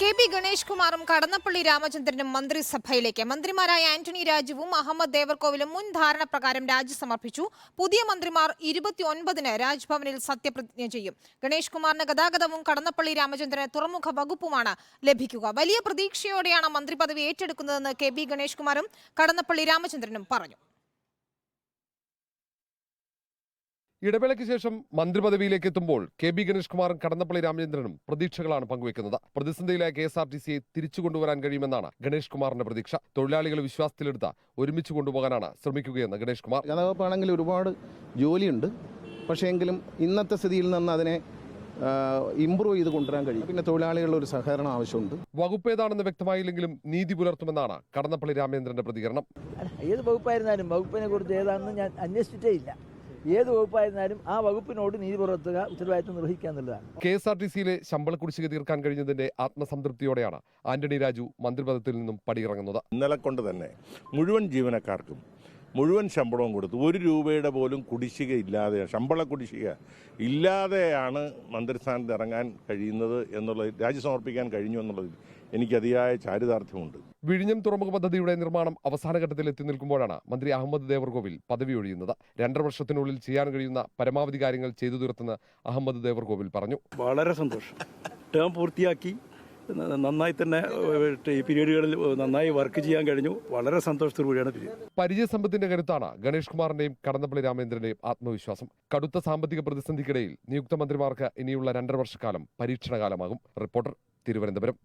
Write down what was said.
K P Ganesh കുമാറും കടന്നപ്പള്ളി രാമചന്ദ്രനും മന്ത്രിസഭയിലേക്ക്. മന്ത്രിമാരായ ആന്റണി രാജുവും അഹമ്മദ് ദേവർകോവിലും മുൻ ധാരണ പ്രകാരം രാജി സമർപ്പിച്ചു. പുതിയ മന്ത്രിമാർ ഇരുപത്തിയൊൻപതിന് രാജ്ഭവനിൽ സത്യപ്രതിജ്ഞ ചെയ്യും. ഗണേഷ് കുമാറിന് ഗതാഗതവും കടന്നപ്പള്ളി രാമചന്ദ്രന് തുറമുഖ വകുപ്പുമാണ് ലഭിക്കുക. വലിയ പ്രതീക്ഷയോടെയാണ് മന്ത്രി പദവി ഏറ്റെടുക്കുന്നതെന്ന് കെ പി ഗണേഷ് കുമാറും കടന്നപ്പള്ളി രാമചന്ദ്രനും പറഞ്ഞു. ഇടവേളയ്ക്ക് ശേഷം മന്ത്രിപദവിയിലേക്ക് എത്തുമ്പോൾ കെ ബി ഗണേഷ് കുമാറും കടന്നപ്പള്ളി രാമചന്ദ്രനും പ്രതീക്ഷകളാണ് പങ്കുവെക്കുന്നത്. പ്രതിസന്ധിയിലായ കെ എസ് ആർ ടി സിയെ തിരിച്ചു കൊണ്ടുവരാൻ കഴിയുമെന്നാണ് ഗണേഷ് കുമാറിന്റെ പ്രതീക്ഷ. തൊഴിലാളികളെ വിശ്വാസത്തിലെടുത്ത് ഒരുമിച്ച് കൊണ്ടുപോകാനാണ് ശ്രമിക്കുകയെന്ന് ഗണേഷ് കുമാർ. ഗതാഗതപ്പാണെങ്കിൽ ഒരുപാട് ജോലിയുണ്ട്. പക്ഷേ എങ്കിലും ഇന്നത്തെ സ്ഥിതിയിൽ നിന്ന് അതിനെ ഇമ്പ്രൂവ് ചെയ്ത് കൊണ്ടുവരാൻ കഴിയും. പിന്നെ തൊഴിലാളികളുടെ ഒരു സഹകരണം ആവശ്യമുണ്ട്. വകുപ്പ് ഏതാണെന്ന് വ്യക്തമായില്ലെങ്കിലും നീതി പുലർത്തുമെന്നാണ് കടന്നപ്പള്ളി രാമചന്ദ്രന്റെ പ്രതികരണം. ഏത് വകുപ്പായിരുന്നാലും വകുപ്പിനെ കുറിച്ച് ഏതാണെന്ന് ഞാൻ അന്വേഷിച്ചിട്ടേ ഇല്ല. ഏത് വകുപ്പായിരുന്നാലും ആ വകുപ്പിനോട് നീതി പുലർത്തുക ഉത്തരവാദിത്വം നിർവഹിക്കുക എന്നുള്ളതാണ്. കെ എസ് ആർ ടി സിയിലെ ശമ്പള കുടിശ്ശിക തീർക്കാൻ കഴിഞ്ഞതിന്റെ ആത്മസംതൃപ്തിയോടെയാണ് ആന്റണി രാജു മന്ത്രിപദത്തിൽ നിന്നും പടിയിറങ്ങുന്നത്. ഇന്നലെ കൊണ്ട് തന്നെ മുഴുവൻ ജീവനക്കാർക്കും മുഴുവൻ ശമ്പളവും കൊടുത്തു. ഒരു രൂപയുടെ പോലും കുടിശ്ശിക ഇല്ലാതെ ശമ്പള കുടിശ്ശിക ഇല്ലാതെയാണ് മന്ത്രിസ്ഥാനത്ത് ഇറങ്ങാൻ കഴിയുന്നത് എന്നുള്ളത് രാജി സമർപ്പിക്കാൻ കഴിഞ്ഞു എന്നുള്ളതിൽ എനിക്ക് അതിയായ ചാരിതാർത്ഥ്യമുണ്ട്. വിഴിഞ്ഞം തുറമുഖ പദ്ധതിയുടെ നിർമ്മാണം അവസാന ഘട്ടത്തിൽ എത്തി നിൽക്കുമ്പോഴാണ് മന്ത്രി അഹമ്മദ് ദേവർകോവിൽ പദവി ഒഴിയുന്നത് രണ്ടര വർഷത്തിനുള്ളിൽ ചെയ്യാൻ കഴിയുന്ന പരമാവധി കാര്യങ്ങൾ ചെയ്തു തീർത്തെന്ന് അഹമ്മദ് ദേവർകോവിൽ പറഞ്ഞു. വളരെ സന്തോഷം. ടേം പൂർത്തിയാക്കി. നന്നായി തന്നെ പീരീഡുകളിൽ നന്നായി വർക്ക് ചെയ്യാൻ കഴിഞ്ഞു. വളരെ സന്തോഷത്തോടുകൂടിയാണ് പരിചയസമ്പത്തിന്റെ കരുത്താണ് ഗണേഷ് കുമാറിന്റെയും കടന്നപ്പള്ളി രാമേന്ദ്രന്റെയും ആത്മവിശ്വാസം. കടുത്ത സാമ്പത്തിക പ്രതിസന്ധിക്കിടയിൽ നിയുക്ത മന്ത്രിമാർക്ക് ഇനിയുള്ള രണ്ടര വർഷക്കാലം പരീക്ഷണകാലമാകും. റിപ്പോർട്ടർ തിരുവനന്തപുരം.